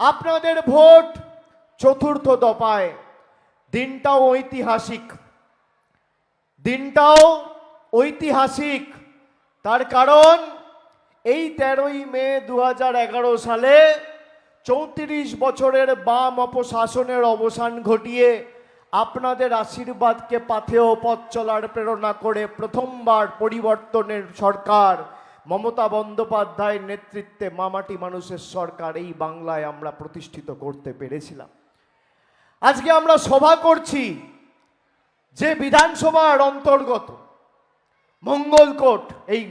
আপনাদের ভোট চতুর্থ দফায়। দিনটাও ঐতিহাসিক। দিনটাও ঐতিহাসিক। তার কারণ, এই তেরোই মে দু হাজার এগারো সালে চৌত্রিশ বছরের বাম অপশাসনের অবসান ঘটিয়ে আপনাদের আশীর্বাদকে পাথেয় পথ চলার প্রেরণা করে প্রথমবার পরিবর্তনের সরকার মমতা বন্দ্যোপাধ্যায়ের নেতৃত্বে মামাটি মানুষের সরকার এই বাংলায় আমরা প্রতিষ্ঠিত করতে পেরেছিলাম। আজকে আমরা সভা করছি যে বিধানসভার অন্তর্গত মঙ্গলকোট, এই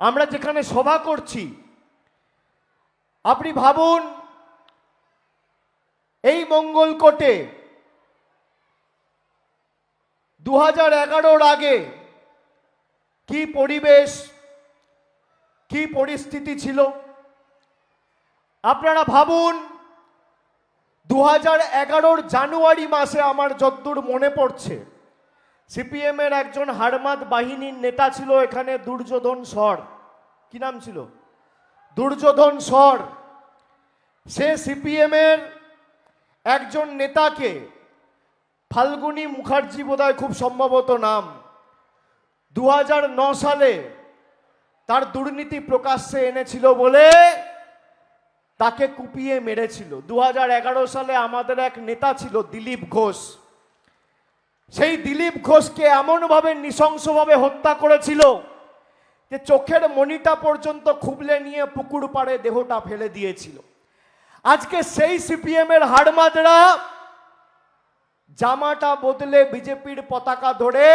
আমরা যেখানে সভা করছি, আপনি ভাবুন, এই মঙ্গলকোটে দু হাজার আগে কি পরিবেশ, কি পরিস্থিতি ছিল? আপনারা ভাবুন দু হাজার জানুয়ারি মাসে আমার যদ্দূর মনে পড়ছে। সিপিএমের একজন হারমাদ বাহিনীর নেতা ছিল এখানে দুর্যোধন স্বর কি নাম ছিল? দুর্যোধন স্বর সে সিপিএমের একজন নেতাকে ফাল্গুনী মুখার্জি বোধহয় খুব সম্ভবত নাম। দু সালে তার দুর্নীতি প্রকাশ্যে এনেছিল বলে তাকে কুপিয়ে মেরেছিল। দু হাজার এগারো সালে আমাদের এক নেতা ছিল দিলীপ ঘোষ। সেই দিলীপ ঘোষকে এমনভাবে নৃশংসভাবে হত্যা করেছিল যে চোখের মনিটা পর্যন্ত খুবলে নিয়ে পুকুর পাড়ে দেহটা ফেলে দিয়েছিল। আজকে সেই সিপিএমের হাড়মাদরা জামাটা বদলে বিজেপির পতাকা ধরে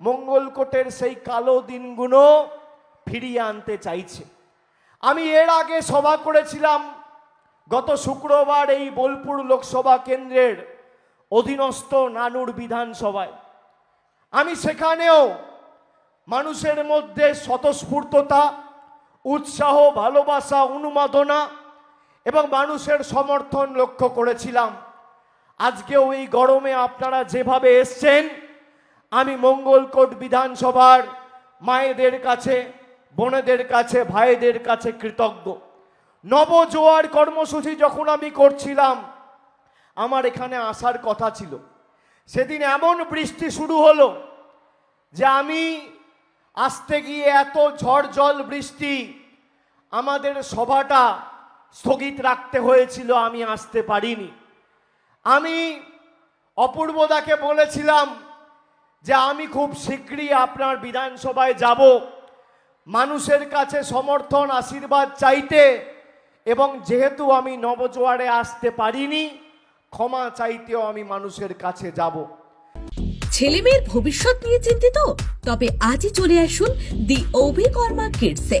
মঙ্গলকোটের সেই কালো দিনগুলো ফিরিয়ে আনতে চাইছে। আমি এর আগে সভা করেছিলাম গত শুক্রবার এই বোলপুর লোকসভা কেন্দ্রের অধীনস্থ নানুর বিধানসভায়। আমি সেখানেও মানুষের মধ্যে স্বতঃস্ফূর্ততা, উৎসাহ, ভালোবাসা, উন্মাদনা এবং মানুষের সমর্থন লক্ষ্য করেছিলাম। আজকেও এই গরমে আপনারা যেভাবে এসছেন আমি মঙ্গলকোট বিধানসভার মায়েদের কাছে, বোনেদের কাছে, ভাইদের কাছে কৃতজ্ঞ। নবজোয়ার কর্মসূচি যখন আমি করছিলাম, আমার এখানে আসার কথা ছিল। সেদিন এমন বৃষ্টি শুরু হলো যে আমি আসতে গিয়ে এত ঝড় জল বৃষ্টি আমাদের সভাটা স্থগিত রাখতে হয়েছিল, আমি আসতে পারিনি। আমি অপূর্বদাকে বলেছিলাম যে আমি খুব শীঘ্রই আপনার বিধানসভায় যাব। মানুষের কাছে সমর্থন, আশীর্বাদ চাইতে এবং যেহেতু আমি নবজোয়ারে আসতে পারিনি, ক্ষমা চাইতেও আমি মানুষের কাছে যাব। ছেলে মেয়ের ভবিষ্যৎ নিয়ে চিন্তিত? তবে আজই চলে আসুন দি অভিকর্মা কিডসে।